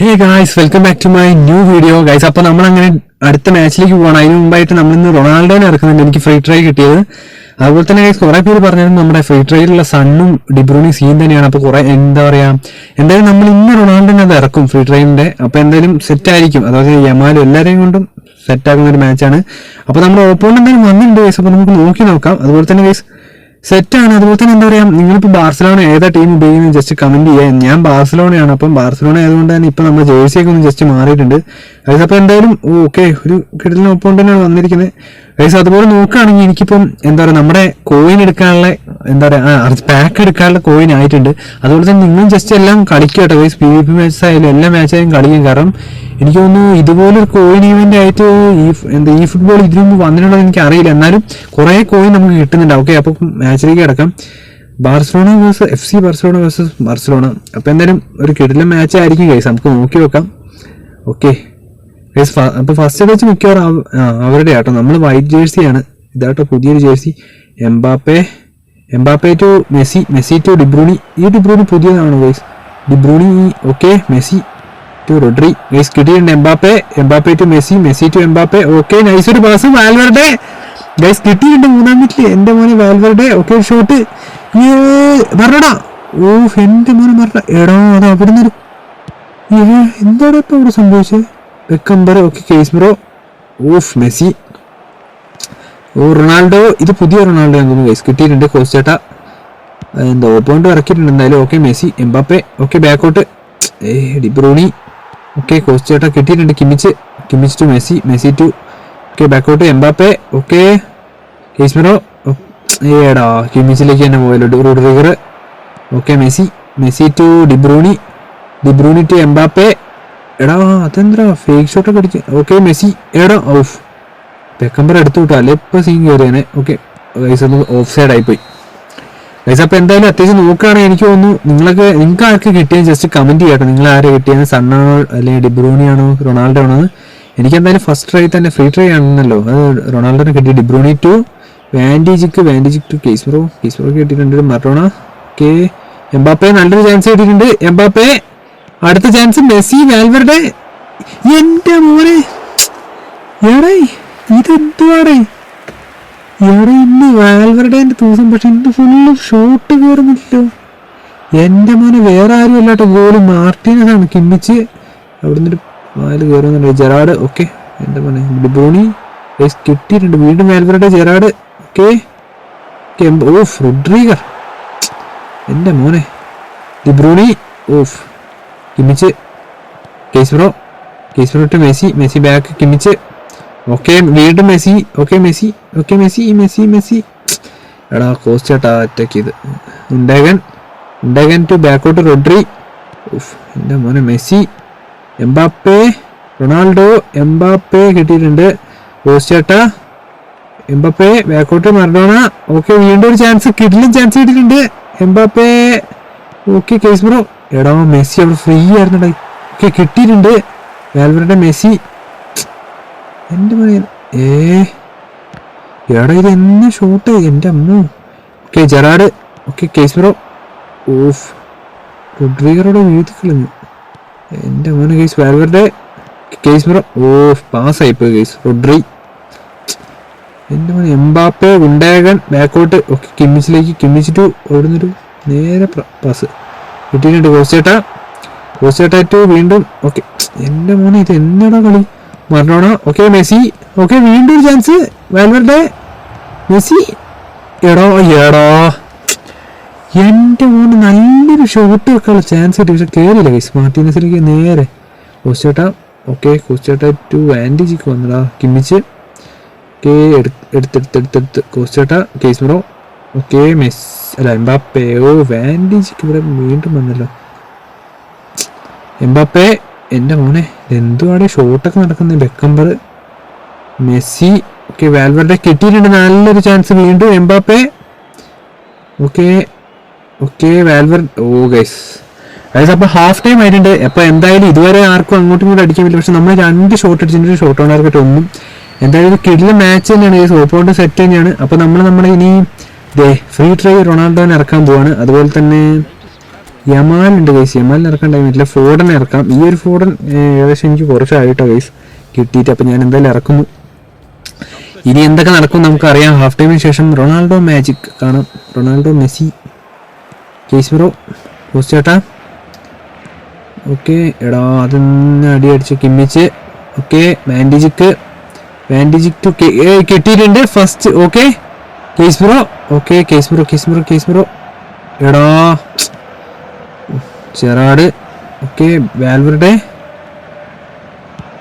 Hey guys welcome back to my new video guys അപ്പൊ നമ്മൾ അങ്ങനെ അടുത്ത മാച്ചിലേക്ക് പോകണം അതിന് മുമ്പായിട്ട് നമ്മൾ ഇന്ന് റൊണാൾഡോനെ ഇറക്കുന്നുണ്ട്. എനിക്ക് ഫ്രീ ട്രൈ കിട്ടിയത്. അതുപോലെ തന്നെ ഗൈസ് കുറെ പേര് പറഞ്ഞത് നമ്മുടെ ഫ്രീ ട്രൈയിലുള്ള സണ്ണും ഡിബ്രൂണി സീൻ തന്നെയാണ്. അപ്പൊ കുറെ എന്താ പറയാ എന്തായാലും നമ്മൾ ഇന്ന് റൊണാൾഡോനെ അത് ഇറക്കും ഫ്രീ ട്രൈനിന്റെ അപ്പൊ എന്തായാലും സെറ്റ് ആയിരിക്കും. അതായത് യമാലും എല്ലാവരെയും കൊണ്ടും സെറ്റ് ആകുന്ന ഒരു മാച്ചാണ് അപ്പൊ നമ്മുടെ ഓപ്പോണ്ട് എന്തായാലും വന്നിട്ടുണ്ട് ഗൈസ് അപ്പൊ നമുക്ക് നോക്കി നോക്കാം. അതുപോലെ തന്നെ ഗൈസ് സെറ്റാണ് അതുപോലെ തന്നെ എന്താ പറയാ നിങ്ങളിപ്പോ ബാർസലോണ ഏതാ ടീം ഉപയോഗിക്കുന്നത് ജസ്റ്റ് കമന്റ് ചെയ്യാം. ഞാൻ ബാർസലോണയാണ്. അപ്പം ബാർസലോണ ആയതുകൊണ്ട് തന്നെ ഇപ്പൊ നമ്മുടെ ജേഴ്സിയൊക്കെ ഒന്ന് ജസ്റ്റ് മാറിയിട്ടുണ്ട്. അതായത് അപ്പൊ എന്തായാലും ഓക്കെ ഒരു കിടലിനൊപ്പം തന്നെയാണ് വന്നിരിക്കുന്നത്. അതായത് അതുപോലെ നോക്കുകയാണെങ്കിൽ എനിക്കിപ്പം എന്താ പറയുക നമ്മുടെ കോയിൻ എടുക്കാനുള്ള എന്താ പറയുക പാക്ക് എടുക്കാനുള്ള കോയിൻ ആയിട്ടുണ്ട്. അതുപോലെ തന്നെ നിങ്ങൾ ജസ്റ്റ് എല്ലാം കളിക്കും കേട്ടോ. പി വി പി മാച്ച് ആയാലും എല്ലാ മാച്ച് ആയാലും കളിക്കും. കാരണം എനിക്ക് തോന്നുന്നു ഇതുപോലൊരു കോയിൻ ഈവന്റ് ആയിട്ട് ഈ എന്താ ഈ ഫുട്ബോൾ ഇതിനു മുമ്പ് വന്നിട്ടുണ്ടോ എനിക്ക് അറിയില്ല. എന്നാലും കുറെ കോയിൻ നമുക്ക് കിട്ടുന്നുണ്ട്. ഓക്കെ അപ്പൊ മാച്ചിലേക്ക് കിടക്കാം. Barcelona versus F C Barcelona versus Barcelona അപ്പൊ എന്തായാലും ഒരു കിടിലൻ മാച്ച് ആയിരിക്കും ഗൈസ് നമുക്ക് നോക്കി വെക്കാം. ഓക്കെ അപ്പൊ ഫസ്റ്റ് വെച്ച് മിക്കവാറും അവ- അവരുടെ ആട്ടോ. നമ്മൾ വൈറ്റ് ജേഴ്സിയാണ് ഇതാട്ടോ പുതിയൊരു jersey Mbappe. Mbappe to Messi Messi to De Bruyne ഈ ഡിബ്രൂണി പുതിയതാണ് guys De Bruyne okay Messi to Rodri. Guys കിട്ടിയിട്ടുണ്ട് Mbappe. Mbappe to Messi Messi to Mbappe. Okay nice ഒരു പാസ് വാൽവറുടെ ഗൈസ് കിട്ടിയിട്ടുണ്ട് മൂന്നാം മിനിറ്റിൽ എന്റെ മോനെ വാൽവറുടെ ഓക്കെ ഷോട്ട് പറഞ്ഞടാ ഓ എന്റെ മോനെ പറഞ്ഞ എടാ അത് അവിടുന്ന് നിന്നൊരു എന്താണ് ഇപ്പൊ ഇവിടെ സംഭവിച്ചത്? Beckenbauer okay Casemiro off Messi. Oh Ronaldo ഇത് പുതിയ റൊണാൾഡോ എന്ന് ഗൈസ് കിട്ടിയിട്ടുണ്ട് കോച്ച് ചേട്ടാ. എന്താ ഓപ്പോണ്ട് ഇറക്കിയിട്ടുണ്ട് എന്തായാലും. Okay Messi Mbappe. ഓക്കെ ബാക്കോട്ട് ഏ ഡിബ്രൂണി ഓക്കെ കോച്ച് ചേട്ടാ കിട്ടിയിട്ടുണ്ട് Kimmich Kimmich to Messi Messi to okay ബാക്കോട്ട് എംബാപ്പെ. ഓക്കെ കേസ്മിറോ ഏടാ കിമിച്ചിലേക്ക് തന്നെ പോയല്ലോ. Rudiger. Okay Messi Messi to De Bruyne De Bruyne to Mbappe. എടാ അതെന്താ? ഫേക്ക് ഷോട്ടൊക്കെ അടിക്കുക ഓക്കെ മെസ്സി എടാ ഓഫ് പെക്കമ്പർ എടുത്തു വിട്ടു. അല്ലെ ഇപ്പൊ സീൻ കയറിയാണ് ഓക്കെ ഗൈസ് ഒന്ന് ഓഫ് സൈഡ് ആയിപ്പോയി ഗൈസ് അപ്പൊ എന്തായാലും അത്യാവശ്യം നോക്കുകയാണെങ്കിൽ എനിക്ക് തോന്നുന്നു നിങ്ങളൊക്കെ നിങ്ങൾക്ക് ആർക്ക് കിട്ടിയത് ജസ്റ്റ് കമന്റ് ചെയ്യട്ടെ. നിങ്ങൾ ആരെ കിട്ടിയത് സണ്ണാണോ? അല്ലെങ്കിൽ ഡിബ്രൂണി ആണോ റൊണാൾഡോ ആണോ എനിക്ക് എന്തായാലും ഫസ്റ്റ് ട്രൈ തന്നെ ഫ്രീ ട്രൈ ആണെന്നല്ലോ. അത് റൊണാൾഡോനെ കിട്ടി. ഡിബ്രൂണി ടു വാൻഡിജിക്ക് വാൻഡിജിക്ക് ടു കേസ്ബ്രോ കേസ്ബ്രോ കിട്ടിയിട്ടുണ്ട്. മറോണ. ഓക്കെ എംബാപ്പെ നല്ലൊരു ചാൻസ് കിട്ടിയിട്ടുണ്ട്. എംബാപ്പെ അടുത്ത ചാൻസ് മെസ്സി വാൽവറുടെ എന്റെ മോനെ. എടേ. ഇതെന്തുവാടേ? എവിടെ ഇന്ന് വാൽവരുടെ ദിവസം പക്ഷെ ഇന്ന് ഫുള്ള് ഷോട്ട് കയറുന്നില്ലല്ലോ എന്റെ മോനെ വേറെ ആരും അല്ലാട്ടോ ഗോൾ മാർട്ടീനസ് ആണ് കിമ്മിച്ച്. അവിടെ നിന്നൊരു വാൽ കയറുന്നുണ്ട് ജെറാഡ് ഓക്കെ എന്റെ മോനെ ഗയ്സ് കിട്ടിയിട്ടുണ്ട് വീണ്ടും വാൽവറുടെ ജെറാഡ് ഓക്കെ ഓ റൊഡ്രീഗർ. എന്റെ മോനെ ഡിബ്രൂണി ഓഫ്. കിമ്മിച്ച്. കേസ്ബ്രോ കേസ്ബ്രോ to Messi Messi back Kimmich. Okay വീണ്ടും Messi. Okay Messi. Okay Messi Messi Messi. എടാ കോസ്റ്റ് ചേട്ടാ അറ്റാക്ക് ചെയ്ത് ഉണ്ടേകൻ ഉണ്ടേകൻ ടു ബാക്കോട്ട് റോഡ്രി എന്റെ മോനെ മെസ്സി. എംബാപ്പേ. റൊണാൾഡോ എംബാപ്പേ കിട്ടിയിട്ടുണ്ട്. കോസ്റ്റ് ചേട്ടാ ബാക്ക് ബാക്കോട്ട് മറഡോണ. ഓക്കെ വീണ്ടും ഒരു ചാൻസ് കിട്ടിലും ചാൻസ് കിട്ടിയിട്ടുണ്ട്. എംബാപ്പേ. ഓക്കെ കേസ് ബ്രോ. എടാ മെസ്സി അവിടെ ഫ്രീ ആയിരുന്നുണ്ടായി ഓക്കെ കിട്ടിയിട്ടുണ്ട്. വാൽവരുടെ മെസ്സി. എന്റെ മോനെ ഏ? എടാ ഇത് എന്നെ ഷൂട്ട് എന്റെ അമ്മ. Okay Gerrard. ഓക്കെ കേസ് ബ്രോ ഓഫ് റൊഡ്രീഗറോടെ വീട്ടിൽ കളഞ്ഞു. എന്റെ അമ്മ കേസ് വേറെ കേസ് ബ്രോ ഓഫ് പാസ് പോയി കേസ് റൊഡ്രി. എന്റെ മോനെ എംബാപ്പെ ഉണ്ടേകൻ ബാക്കോട്ട് ഓക്കെ കിമ്മിച്ചിലേക്ക് കിമ്മിച്ച് ടു ഓടുന്നൊരു നേരെ പാസ് കിട്ടിയിട്ടുണ്ട്. കോസ്റ്റേട്ട കോച്ചേട്ടാ ടു വീണ്ടും. ഓക്കെ എന്റെ മോനെ ഇത് എന്നടാ കളി? മറന്നോണ? Okay Messi. ഓക്കെ വീണ്ടും ഒരു ചാൻസ് വാൽവറുടെ മെസ്സി. എടോ എടോ. എന്റെ മോന് നല്ലൊരു ഷോട്ട് വെക്കാനുള്ള ചാൻസ് കിട്ടി. പക്ഷെ കയറിയില്ല ഗൈസ് മാർട്ടിനസിലേക്ക് നേരെ. കോസ്റ്റേട്ട ഓക്കെ കോസ്റ്റേട്ട ടു ആന്റിജിക്ക് വന്നടാ. കിമ്മിച്ച്. ഓക്കെ എടുത്തെടുത്തെടുത്തെടുത്ത് കോസ്റ്റേട്ട കേസ് ബ്രോ ഓക്കെ മെസ് അല്ല എംബാപ്പേ. ഓ വാൻഡിജിക്ക് ഇവിടെ വീണ്ടും വന്നല്ലോ. എംബാപ്പെ. എന്റെ മോനെ എന്തുവാടെ ഷോട്ടൊക്കെ നടക്കുന്നത് ബെക്കംബർ മെസ്സി ഓക്കെ വാൽവരുടെ കിട്ടിയിട്ടുണ്ട്. നല്ലൊരു ചാൻസ് വീണ്ടും Mbappe. Okay okay Valverde oh guys അതായത് അപ്പോൾ ഹാഫ് ടൈം ആയിട്ടുണ്ട്. അപ്പോൾ എന്തായാലും ഇതുവരെ ആർക്കും അങ്ങോട്ടും ഇങ്ങോട്ടും അടിക്കാൻ പറ്റില്ല. പക്ഷെ നമ്മൾ രണ്ട് ഷോട്ട് അടിച്ചിട്ടുണ്ട്. ഷോട്ട് ഓണർക്കിട്ട് ഒന്നും. എന്തായാലും കിഡിലെ മാച്ച് തന്നെയാണ്. ഗൈസ് ഓപ്പോണ്ട് സെറ്റ് തന്നെയാണ്. അപ്പോൾ നമ്മൾ നമ്മുടെ ഇനി ദേ ഫ്രീ ട്രൈ റൊണാൾഡോനെ ഇറക്കാൻ പോവാണ്. അതുപോലെ തന്നെ യമാലുണ്ട് ഗൈസ് യമാലിന് ഇറക്കാൻ ടൈം ഇല്ല. ഫോഡൻ ഇറക്കാം. ഈ ഒരു ഫോഡൻ ഏകദേശം എനിക്ക് കുറച്ചായിട്ടോ ഗൈസ് കിട്ടിയിട്ട് അപ്പം ഞാൻ എന്തായാലും ഇറക്കുന്നു. ഇനി എന്തൊക്കെ നടക്കും നമുക്കറിയാം. ഹാഫ് ടൈമിന് ശേഷം റൊണാൾഡോ മാജിക് കാണാം. Ronaldo Messi. കേസ് ബ്രോ പോസ്റ്റ് ചേട്ടാ. ഓക്കെ എടാ അതൊന്ന് അടി അടിച്ച് Kimmich. Okay Van Dijk Van Dijk to കിട്ടിയിട്ടുണ്ട്. ഫസ്റ്റ് ഓക്കെ കേസ് ബ്രോ ഓക്കെ കേസ് ബ്രോ കേസ് ബ്രോ കേസ് ബ്രോ എടാ. ചെറാട് ഓക്കെ വാൽവറുടെ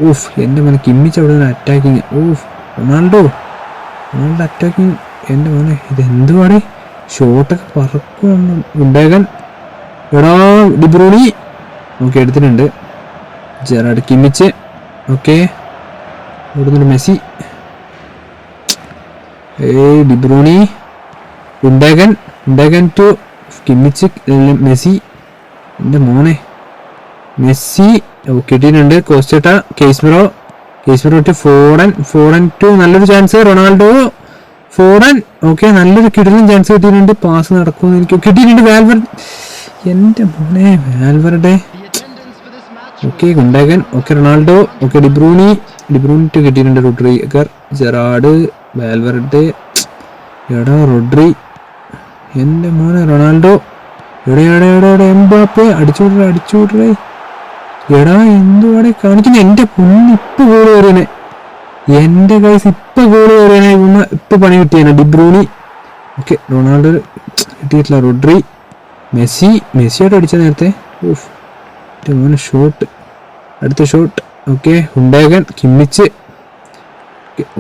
ഊഫ് എന്റെ മോനെ കിമ്മിച്ച് അവിടെ നിന്ന് അറ്റാക്കിങ് ഊഫ് റൊണാൾഡോ. റൊണാൾഡോ അറ്റാക്കിങ് എന്റെ മോനെ ഇത് എന്തുവാണ് ഷോട്ടൊക്കെ പറക്കുന്നു ഉണ്ടാകാൻ എടാ ഡിബ്രൂണി ഓക്കെ എടുത്തിട്ടുണ്ട്. Gerrard Kimmich. ഓക്കെ. ഇവിടുന്നൊരു മെസ്സി. ഏയ് ഡിബ്രൂണി ഉണ്ടാകാൻ ഉണ്ടാകാൻ ടു കിമ്മിച്ച് മെസ്സി. എന്റെ മോനെ. മെസ്സി കിട്ടിയിട്ടുണ്ട്. കോസ്റ്റേട്ട Casemiro. Casemiro to Foden Foden to നല്ലൊരു ചാൻസ് റൊണാൾഡോ ഫോറൻ ഓക്കെ നല്ലൊരു കിടലും ചാൻസ് കിട്ടിയിട്ടുണ്ട്. പാസ് നടക്കുമെന്ന് എനിക്ക് കിട്ടിയിട്ടുണ്ട് വാൽവർ എന്റെ മോനെ വാൽവറുടെ. Okay ഗുണ്ടാകൻ okay Ronaldo. Okay De Bruyne De Bruyne to കിട്ടിയിട്ടുണ്ട് റോഡ്രിഗർ. ജെറാഡ് വാൽവറുടെ. എടാ റോഡ്രി. എന്റെ മോനെ റൊണാൾഡോ. എടാ എടാ എടാ എംബാപ്പെ അടിച്ചു വിടറേ എടാ എന്തുവാടെ കാണിക്കുന്നത് എന്റെ പൊന്ന് ഇപ്പൊ ഗോൾ കയറിയനെ കൈസ് ഇപ്പൊ ഗോൾ കയറിയനെ ഇവന്ന് ഇപ്പൊ പണി കിട്ടിയാണ് ഡിബ്രൂണി ഓക്കെ റൊണാൾഡോ കിട്ടിയിട്ടില്ല. റോഡ്രി മെസ്സി മെസ്സിയായിട്ട് അടിച്ച നേരത്തെ. ഓഫ് മോനെ ഷോട്ട് അടുത്ത shot okay ഉണ്ടാകൻ Kimmich.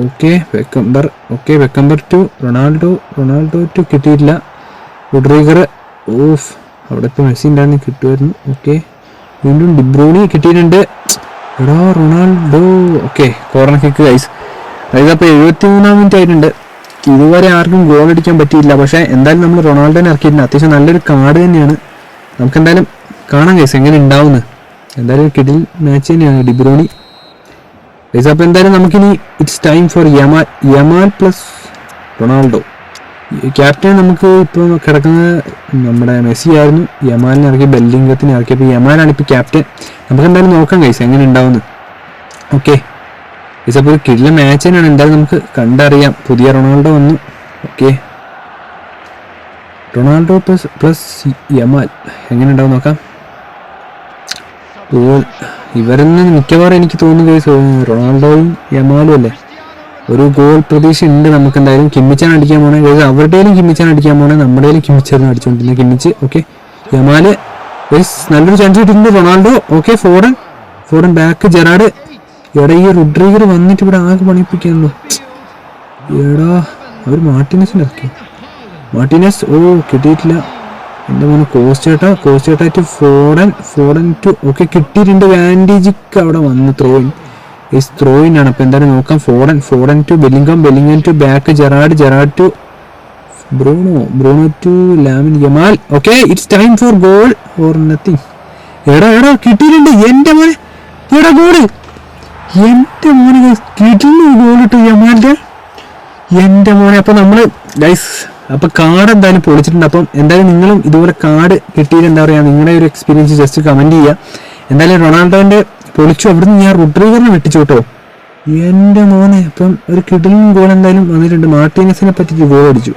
Okay Beckenbauer okay Beckenbauer to Ronaldo Ronaldo to കിട്ടിയിട്ടില്ല. ഉഡ്രീഗർ ഓഫ്. അവിടെ ഇപ്പോൾ മെസ്സി ഉണ്ടായിരുന്നു കിട്ടുമായിരുന്നു. ഓക്കെ വീണ്ടും ഡിബ്രോണി കിട്ടിയിട്ടുണ്ട്. എടാ Ronaldo. Okay corner kick guys അതായത് അപ്പോൾ എഴുപത്തി മൂന്നാം മിനിറ്റ് ആയിട്ടുണ്ട്. ഇതുവരെ ആർക്കും ഗോൾ അടിക്കാൻ പറ്റിയില്ല. പക്ഷേ എന്തായാലും നമ്മൾ റൊണാൾഡോനെ ഇറക്കിയിട്ടുണ്ട്. അത്യാവശ്യം നല്ലൊരു കാർഡ് തന്നെയാണ്. നമുക്ക് എന്തായാലും കാണാം ഗൈസ് എങ്ങനെ ഉണ്ടാവുന്നത് എന്തായാലും കിടിൽ മാച്ച് തന്നെയാണ് ഡിബ്രോണി ഗൈസ് അപ്പോൾ എന്തായാലും നമുക്കിനി it's time for Yamal Yamal plus Ronaldo. Captain നമുക്ക് ഇപ്പോൾ കിടക്കുന്നത് നമ്മുടെ മെസ്സി ആയിരുന്നു. യമാലിനെ ഇറക്കി ബെല്ലിംഗത്തിന് ഇറക്കി. അപ്പോൾ യമാലാണ് ഇപ്പോൾ ക്യാപ്റ്റൻ. നമുക്ക് എന്തായാലും നോക്കാം കൈസ് എങ്ങനെ ഉണ്ടാവുന്നു ഓക്കെ ഗൈസ് അപ്പോൾ ഒരു കിടില മാച്ച് തന്നെയാണ്. എന്തായാലും നമുക്ക് കണ്ടറിയാം. പുതിയ റൊണാൾഡോ വന്നു. Okay Ronaldo plus plus Yamal. എങ്ങനെ ഉണ്ടാവും നോക്കാം. ഇവരെന്ന് മിക്കവാറും എനിക്ക് തോന്നുന്നു ഗൈസ് റൊണാൾഡോയും യമാലും അല്ലേ? ഒരു ഗോൾ പ്രതീക്ഷ ഉണ്ട് നമുക്ക് എന്തായാലും കിമ്മിച്ചാൻ അടിക്കാൻ പോണേ. ഗൈസ് അവരുടെയും കിമ്മിച്ചാൻ അടിക്കാൻ പോണേ. നമ്മുടെയും കിമ്മിച്ചായിരുന്നു അടിച്ചുകൊണ്ടിരുന്നത് കിമ്മിച്ച് ഓക്കെ യമാൽ നല്ലൊരു ചാൻസ് കിട്ടിയിട്ടുണ്ട്. Ronaldo okay Foden Foden back Gerrard. എടാ ഈ റുഡ്രീഗർ വന്നിട്ട് ഇവിടെ ആകെ പണിപ്പിക്കുന്നു എടാ അവർ മാർട്ടിനസിന് ഇറക്കി മാർട്ടിനസ് ഓ കിട്ടിയിട്ടില്ല. എന്റെ മോനെ കോസ്റ്റേട്ടാ കോസ്റ്റേട്ടായിട്ട് ഫോറൻ ഫോഡൻ ടു ഓക്കെ കിട്ടിയിട്ടുണ്ട്. വാൻഡേജിക്ക് അവിടെ വന്ന് ത്രോയിൻ ഈസ് ത്രോയിൻ ആണ്. അപ്പോൾ എന്തായാലും നോക്കാം. Foden Foden to Bellingham Bellingham to back Gerrard Gerrard to Bruno Bruno to Lamine Yamal okay it's time for goal or nothing എടാ എടാ കിട്ടിയിട്ടുണ്ട്. എന്റെ മോനെ. എടാ ഗോൾ. എന്റെ മോനെ കിട്ടുന്നു ഗോൾ ഇട്ടു യമാലിന്റെ എന്റെ മോനെ അപ്പൊ നമ്മൾ ഗൈസ് അപ്പൊ കാർഡ് എന്തായാലും പൊളിച്ചിട്ടുണ്ട്. അപ്പം എന്തായാലും നിങ്ങളും ഇതുപോലെ കാർഡ് കിട്ടിയിട്ട് എന്താ പറയാ നിങ്ങളുടെ ഒരു എക്സ്പീരിയൻസ് ജസ്റ്റ് കമന്റ് ചെയ്യുക എന്തായാലും റൊണാൾഡോന്റെ പൊളിച്ചു. അവിടുന്ന് ഞാൻ റുഡ്രീഗറിനെ വെട്ടിച്ചു കേട്ടോ. മോനെ അപ്പം ഒരു കിടിലും ഗോൾ എന്തായാലും വന്നിട്ടുണ്ട്. മാർട്ടീനസിനെ പറ്റിച്ച് ഗോൾ അടിച്ചു.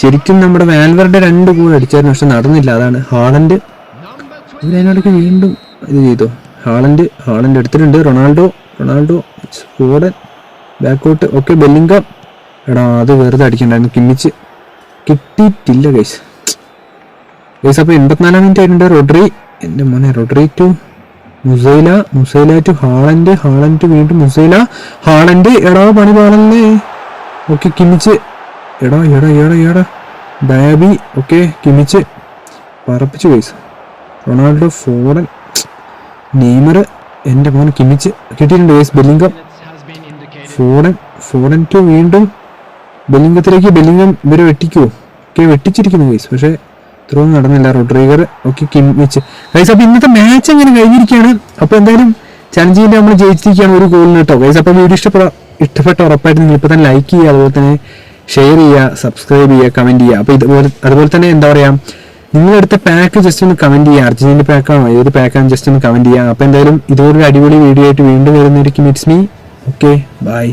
ശരിക്കും നമ്മുടെ വാൽവറുടെ രണ്ട് ഗോൾ അടിച്ചായിരുന്നു. പക്ഷെ നടന്നില്ല. അതാണ് ഹാളൻഡ്. ഇവരതിനോടൊക്കെ വീണ്ടും ഇത് ചെയ്തു. ഹാളൻഡ് ഹാളൻഡ് എടുത്തിട്ടുണ്ട്. റൊണാൾഡോ റൊണാൾഡോ ഫോഡൻ ബാക്കോട്ട് ഓക്കെ ബെല്ലിംഗം എടാ അത് വെറുതെ അടിക്കണ്ടായിരുന്നു. കിമ്മിച്ച്. കിട്ടിയിട്ടില്ല ഗൈസ് ഗൈസ് അപ്പോൾ എൺപത്തിനാലാം മിനിറ്റ് ആയിട്ടുണ്ട്. റോഡ്രി എന്റെ മോനെ Rodri to. Musiala Musiala to Haaland Haaland to വീണ്ടും മുസൈല. ഹാളൻഡ് എടാ പണി പാടല്ലേ ഓക്കെ കിമിച്ച്. എടാ എടാ എടാ എടാ. Diaby okay Kimmich. പറപ്പിച്ചു guys Ronaldo ഫോറൻ. നെയ്മർ എന്റെ മോനെ കിമിച്ച്. കിട്ടിയിട്ടുണ്ട് വയസ്സ് ബെല്ലിംഗം ഫോറൻ ഫോറൻ ടു വീണ്ടും ബെല്ലിംഗത്തിലേക്ക് ബെല്ലിംഗം ഇവരെ വെട്ടിക്കുമോ ഓക്കെ വെട്ടിച്ചിരിക്കുന്നു വയസ്സ് പക്ഷേ ഇത്രയൊന്നും നടന്നില്ല. റോഡ്രീഗർ. ഓക്കെ വെച്ച്. ഗൈസ് അപ്പോൾ ഇന്നത്തെ മാച്ച് അങ്ങനെ കഴിഞ്ഞിരിക്കുകയാണ്? അപ്പോൾ എന്തായാലും ചലഞ്ചിന്റെ നമ്മൾ ജയിച്ചിരിക്കുകയാണ് ഒരു ഗോളിന് കേട്ടോ. ഗൈസ് അപ്പോൾ വീഡിയോ ഇഷ്ടപ്പെടാം ഇഷ്ടപ്പെട്ട ഉറപ്പായിട്ട് നിങ്ങൾ ഇപ്പോൾ തന്നെ ലൈക്ക് ചെയ്യുക അതുപോലെ തന്നെ ഷെയർ ചെയ്യുക സബ്സ്ക്രൈബ് ചെയ്യുക കമന്റ് ചെയ്യുക. അപ്പോൾ ഇതുപോലെ അതുപോലെ തന്നെ എന്താ പറയുക നിങ്ങളെടുത്ത പാക്ക് ജസ്റ്റ് ഒന്ന് കമന്റ് ചെയ്യുക. അർജന്റീന പാക്കാണോ ഏത് പാക്കാണ് ജസ്റ്റ് ഒന്ന് കമന്റ് ചെയ്യുക. അപ്പൊ എന്തായാലും ഇതുപോലൊരു അടിപൊളി വീഡിയോ ആയിട്ട് വീണ്ടും വരുന്നതായിരിക്കും. It's me okay bye